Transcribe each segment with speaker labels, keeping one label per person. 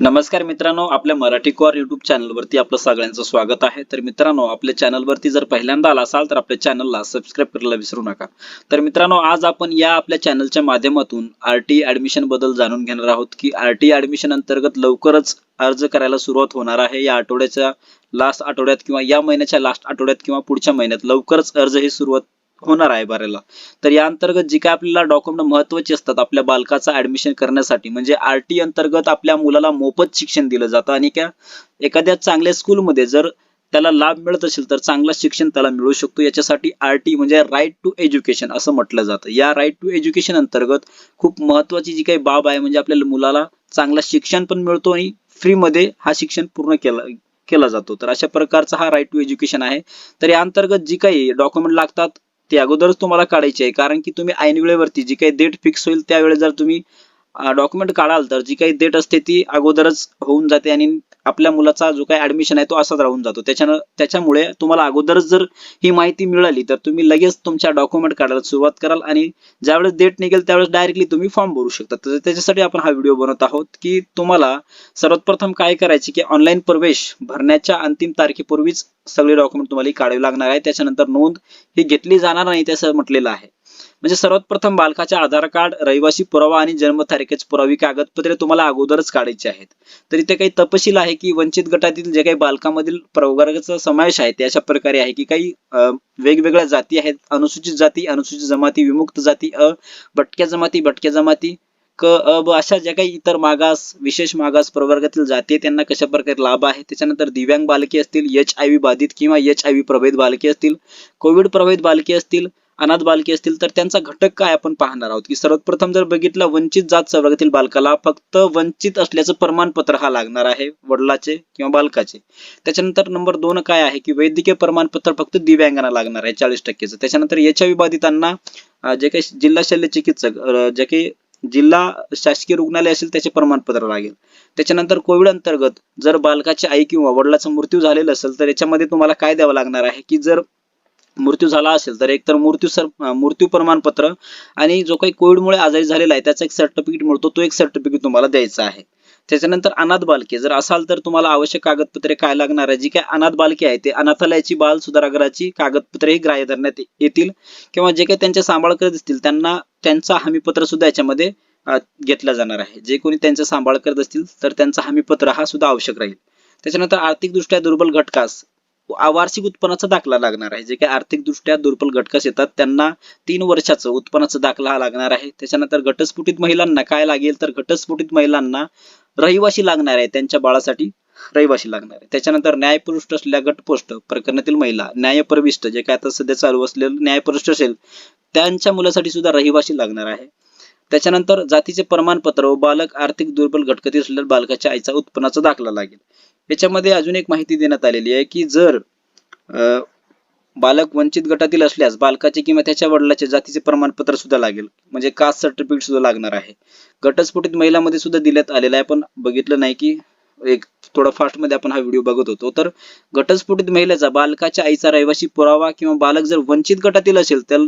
Speaker 1: नमस्कार मित्रांनो आपल्या मराठी कॉर युट्यूब चॅनलवरती आपलं सगळ्यांचं स्वागत आहे. तर मित्रांनो आपल्या चॅनलवरती जर पहिल्यांदा आला असाल तर आपल्या चॅनलला सबस्क्राईब करायला विसरू नका. तर मित्रांनो आज आपण या आपल्या चॅनलच्या माध्यमातून आर टी ऍडमिशनबद्दल जाणून घेणार आहोत की आर टी ऍडमिशन अंतर्गत लवकरच अर्ज करायला सुरुवात होणार आहे. या आठवड्याच्या लास्ट आठवड्यात किंवा या महिन्याच्या लास्ट आठवड्यात किंवा पुढच्या महिन्यात लवकरच अर्ज ही सुरुवात होणार आहे भरायला तर या अंतर्गत जी काय आपल्याला डॉक्युमेंट महत्वाची असतात आपल्या बालकाचं ऍडमिशन करण्यासाठी म्हणजे आर टी अंतर्गत आपल्या मुलाला मोफत शिक्षण दिलं जातं आणि त्या एखाद्या चांगल्या स्कूलमध्ये जर त्याला लाभ मिळत असेल तर चांगलं शिक्षण त्याला मिळू शकतो. याच्यासाठी आर टी म्हणजे राईट टू एज्युकेशन असं म्हटलं जातं. या राईट टू एज्युकेशन अंतर्गत खूप महत्वाची जी काही बाब आहे म्हणजे आपल्याला मुलाला चांगलं शिक्षण पण मिळतो आणि फ्रीमध्ये हा शिक्षण पूर्ण केला केला जातो. तर अशा प्रकारचा हा राईट टू एज्युकेशन आहे. तर या अंतर्गत जी काही डॉक्युमेंट लागतात ते अगोदरच तुम्हाला काढायची आहे. कारण की तुम्ही ऐन वेळेवरती जी काही डेट फिक्स होईल त्यावेळेस जर तुम्ही डॉक्युमेंट काढाल तर जी काही डेट असते ती अगोदरच होऊन जाते आणि आपल्या मुलाचा जो काही ऍडमिशन आहे तो असाच राहून जातो. त्याच्यानं त्याच्यामुळे तुम्हाला अगोदरच जर ही माहिती मिळाली तर तुम्ही लगेच तुमच्या डॉक्युमेंट काढायला सुरुवात कराल आणि ज्यावेळेस डेट निघेल त्यावेळेस डायरेक्टली तुम्ही फॉर्म भरू शकता. तर त्याच्यासाठी आपण हा व्हिडिओ बनवत आहोत की तुम्हाला सर्वात प्रथम काय करायचे की ऑनलाईन प्रवेश भरण्याच्या अंतिम तारखेपूर्वीच सगळे डॉक्युमेंट तुम्हाला काढावे लागणार आहे. त्याच्यानंतर नोंद ही घेतली जाणार नाही त्याचं म्हटलेलं आहे. म्हणजे सर्वात प्रथम बालकाचे आधार कार्ड रहिवासी पुरावा आणि जन्मतारखेची पुरावी कागदपत्रे तुम्हाला अगोदरच काढायची आहेत. तर इथे काही तपशील आहे की वंचित गटातील जे काही बालकामधील प्रवर्गाचा समावेश आहे ते अशा प्रकारे आहे की काही अं, वेगवेगळ्या जाती आहेत. अनुसूचित जाती अनुसूचित जमाती विमुक्त जाती अ भटक्या जमाती भटक्या जमाती क अ ब अशा ज्या काही इतर मागास विशेष मागास प्रवर्गातील जाती त्यांना कशा प्रकारे लाभ आहे? त्याच्यानंतर दिव्यांग बालके असतील एच आय व्ही बाधित किंवा एच आय व्ही प्रभावित बालके असतील कोविड प्रभावित बालके असतील अनाथ बालके असतील तर त्यांचा घटक काय आपण पाहणार आहोत? की सर्वप्रथम जर बघितलं वंचित जात संवर्गातील बालकाला फक्त वंचित असल्याचं प्रमाणपत्र हा लागणार आहे वडिलाचे किंवा बालकाचे. त्याच्यानंतर नंबर दोन काय आहे की वैद्यकीय प्रमाणपत्र फक्त दिव्यांगांना लागणार आहे चाळीस टक्केचं. त्याच्यानंतर याच्या विबाधितांना जे काही जिल्हा शल्य चिकित्सक जे काही जिल्हा शासकीय रुग्णालय असेल त्याचे प्रमाणपत्र लागेल. त्याच्यानंतर कोविड अंतर्गत जर बालकाची आई किंवा वडिलाचा मृत्यू झालेला असेल तर याच्यामध्ये तुम्हाला काय द्यावं लागणार आहे की जर मृत्यू झाला असेल तर एकतर मृत्यू सर मृत्यू प्रमाणपत्र आणि जो काही कोविडमुळे आजारी झालेला आहे त्याचा एक सर्टिफिकेट मिळतो तो एक सर्टिफिकेट तुम्हाला द्यायचा आहे. त्याच्यानंतर अनाथ बालके जर असाल तर तुम्हाला आवश्यक कागदपत्रे काय लागणार आहे? जी काय अनाथ बालके आहे ते अनाथालयाची बाल सुधारगृहाची कागदपत्रे ही ग्राह्य धरण्यात येतील किंवा जे काही त्यांच्या सांभाळ करत असतील त्यांना त्यांचा हमीपत्र सुद्धा याच्यामध्ये घेतला जाणार आहे. जे कोणी त्यांचा सांभाळ करत असतील तर त्यांचा हमीपत्र हा सुद्धा आवश्यक राहील. त्याच्यानंतर आर्थिकदृष्ट्या दुर्बल घटकास वार्षिक उत्पन्नाचा दाखला लागणार आहे. जे काही आर्थिकदृष्ट्या दुर्बल घटकस येतात त्यांना तीन वर्षाचं उत्पन्नाचा दाखला हा लागणार आहे. त्याच्यानंतर घटस्फोटित महिलांना काय लागेल? तर घटस्फोटित महिलांना रहिवाशी लागणार आहे त्यांच्या बाळासाठी रहिवाशी लागणार आहे. त्याच्यानंतर न्यायपृष्ठ असलेल्या गटपोष्ट प्रकरणातील महिला न्यायप्रविष्ट जे काय आता सध्या चालू असलेलं न्यायप्रविष्ट असेल त्यांच्या मुलासाठी सुद्धा रहिवाशी लागणार आहे. त्याच्यानंतर जातीचे प्रमाणपत्र व बालक आर्थिक दुर्बल घटकातील असलेल्या बालकाच्या आईचा उत्पन्नाचा दाखला लागेल. याच्यामध्ये अजून एक माहिती देण्यात आलेली आहे की जर बालक वंचित गटातील असल्यास बालकाचे किंवा त्याच्या वडिलाचे जातीचे प्रमाणपत्र सुद्धा लागेल. म्हणजे कास्ट सर्टिफिकेट सुद्धा लागणार आहे. घटस्फोटित महिलामध्ये सुद्धा देण्यात आलेलं आहे पण बघितलं नाही की एक थोडा फास्टमध्ये आपण हा व्हिडिओ बघत होतो. तर घटस्फोटित महिलेचा बालकाच्या आईचा रहिवासी पुरावा किंवा बालक जर वंचित गटातील असेल तर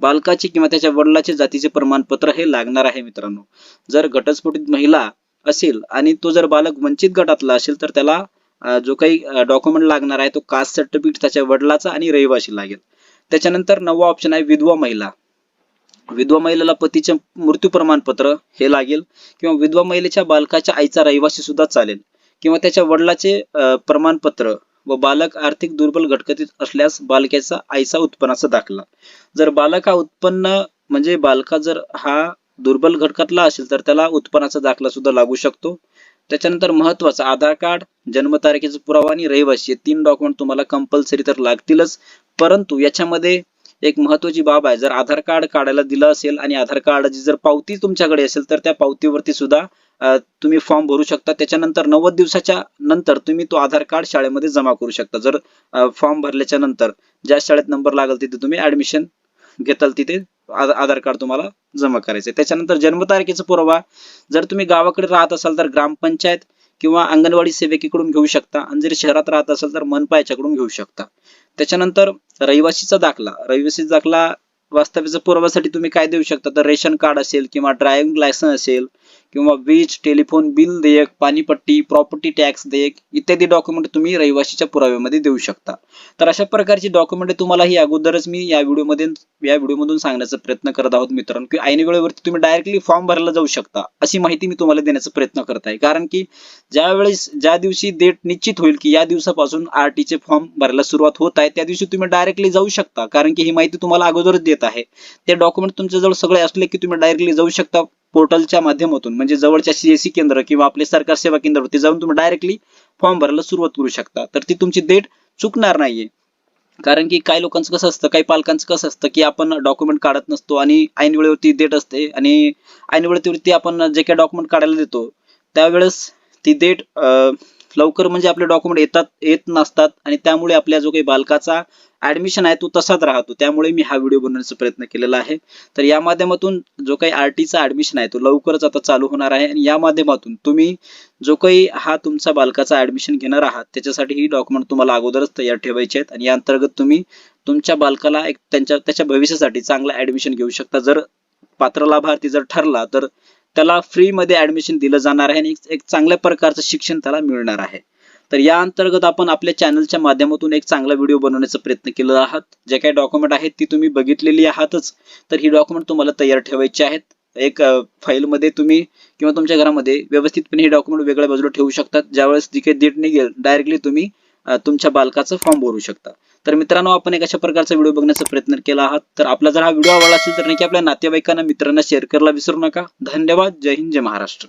Speaker 1: बालकाचे किंवा त्याच्या वडिलाचे जातीचे प्रमाणपत्र हे लागणार आहे मित्रांनो. जर घटस्फोटित महिला असेल आणि तो जर बालक वंचित गटातला असेल तर त्याला जो काही डॉक्युमेंट लागणार आहे तो कास्ट सर्टिफिकेट त्याच्या वडिलाचा आणि रहिवाशी लागेल. त्याच्यानंतर नववा ऑप्शन आहे विधवा महिला. विधवा महिलेला पतीचे मृत्यू प्रमाणपत्र हे लागेल किंवा विधवा महिलेच्या बालकाच्या आईचा रहिवासी सुद्धा चालेल किंवा त्याच्या वडिलाचे प्रमाणपत्र व बालक आर्थिक दुर्बल घटकतीत असल्यास बालकाचा आईचा उत्पन्नाचा दाखला. जर बालक हा उत्पन्न म्हणजे बालका जर हा दुर्बल घटकातला असेल तर त्याला उत्पन्नाचा दाखला सुद्धा लागू शकतो. त्याच्यानंतर महत्वाचं आधार कार्ड जन्मतारखेचा पुरावा आणि रहिवासी हे तीन डॉक्युमेंट तुम्हाला कंपल्सरी तर लागतीलच. परंतु याच्यामध्ये एक महत्वाची बाब आहे जर आधार कार्ड काढायला दिलं असेल आणि आधार कार्डची जर पावती तुमच्याकडे असेल तर त्या पावतीवरती सुद्धा तुम्ही फॉर्म भरू शकता. त्याच्यानंतर नव्वद दिवसाच्या नंतर तुम्ही तो आधार कार्ड शाळेमध्ये जमा करू शकता. जर फॉर्म भरल्याच्या नंतर ज्या शाळेत नंबर लागेल तिथे तुम्ही ऍडमिशन घेताल तिथे. आधार कार्ड तुम्हाला जमा करायचं त्याच्यानंतर जन्मतारखेचा पुरावा जर तुम्ही गावाकडे राहत असाल तर ग्रामपंचायत किंवा अंगणवाडी सेविकेकडून घेऊ शकता आणि जर शहरात राहत असाल तर मनपा याच्याकडून घेऊ शकता. त्याच्यानंतर रहिवासीचा दाखला रहिवासीचा दाखला वास्तव्याच्या पुराव्यासाठी तुम्ही काय देऊ शकता? तर रेशन कार्ड असेल किंवा ड्रायव्हिंग लायसन्स असेल किंवा वीज टेलिफोन बिल देयक पाणीपट्टी प्रॉपर्टी टॅक्स देयक इत्यादी डॉक्युमेंट तुम्ही रहिवाशीच्या पुराव्यामध्ये देऊ शकता. तर अशा प्रकारची डॉक्युमेंट तुम्हाला ही अगोदरच मी या व्हिडिओमध्ये या व्हिडिओमधून सांगण्याचा प्रयत्न करत आहोत मित्रांनो की ऐन वेळेवरती तुम्ही डायरेक्टली फॉर्म भरायला जाऊ शकता अशी माहिती मी तुम्हाला देण्याचा प्रयत्न करत आहे. कारण की ज्या वेळेस ज्या दिवशी डेट निश्चित होईल की या दिवसापासून आर चे फॉर्म भरायला सुरुवात होत आहे त्या दिवशी तुम्ही डायरेक्टली जाऊ शकता. कारण की ही माहिती तुम्हाला अगोदरच देत आहे. ते डॉक्युमेंट तुमच्याजवळ सगळे असले की तुम्ही डायरेक्टली जाऊ शकता. पोर्टलच्या माध्यमातून म्हणजे जवळच्या सीएससी केंद्र किंवा आपले सरकार सेवा केंद्रावरती जाऊन तुम्ही डायरेक्टली फॉर्म भरायला सुरुवात करू शकता. तर ती तुमची डेट चुकणार नाहीये. कारण की काही लोकांचं कसं असतं काही पालकांचं कसं असतं की आपण डॉक्युमेंट काढत नसतो आणि ऐनवेळेवरती डेट असते आणि ऐनवेळेवरती आपण जे काही डॉक्युमेंट काढायला देतो त्यावेळेस ती डेट लवकर म्हणजे आपले डॉक्युमेंट येतात येत नसतात आणि त्यामुळे आपल्या जो काही बालकाचा ऍडमिशन आहे तो तसाच राहतो. त्यामुळे मी हा व्हिडिओ बनवण्याचा प्रयत्न केलेला आहे. तर या माध्यमातून जो काही आर टीचा ऍडमिशन आहे तो लवकरच आता चालू होणार आहे आणि या माध्यमातून तुम्ही जो काही हा तुमचा बालकाचा ऍडमिशन घेणार आहात त्याच्यासाठी ही डॉक्युमेंट तुम्हाला अगोदरच तयार ठेवायचे आहेत आणि या अंतर्गत तुम्ही तुमच्या बालकाला एक त्यांच्या त्याच्या भविष्यासाठी चांगला ऍडमिशन घेऊ शकता. जर पात्र लाभार्थी जर ठरला तर त्याला फ्रीमध्ये ऍडमिशन दिलं जाणार आहे आणि एक- चांगल्या प्रकारचं शिक्षण त्याला मिळणार आहे. तर या अंतर्गत आपण आपल्या चॅनलच्या माध्यमातून एक चांगला व्हिडिओ बनवण्याचा प्रयत्न केला आहात. जे काही डॉक्युमेंट आहेत ती तुम्ही बघितलेली आहातच. तर ही डॉक्युमेंट तुम्हाला तयार ठेवायची आहेत. एक फाईलमध्ये तुम्ही किंवा तुमच्या घरामध्ये व्यवस्थितपणे हे डॉक्युमेंट वेगळ्या बाजूला ठेवू शकतात. ज्यावेळेस जी काही डेट निघेल डायरेक्टली तुम्ही तुमच्या बालकाचं फॉर्म भरू शकता. तर मित्रांनो आपण एक अशा प्रकारचा व्हिडिओ बघण्याचा प्रयत्न केला आहात. तर आपला जर हा व्हिडिओ आवडला असेल तर नक्की आपल्या नातेवाईकांना मित्रांना शेअर करायला विसरू नका. धन्यवाद. जय हिंद जय महाराष्ट्र.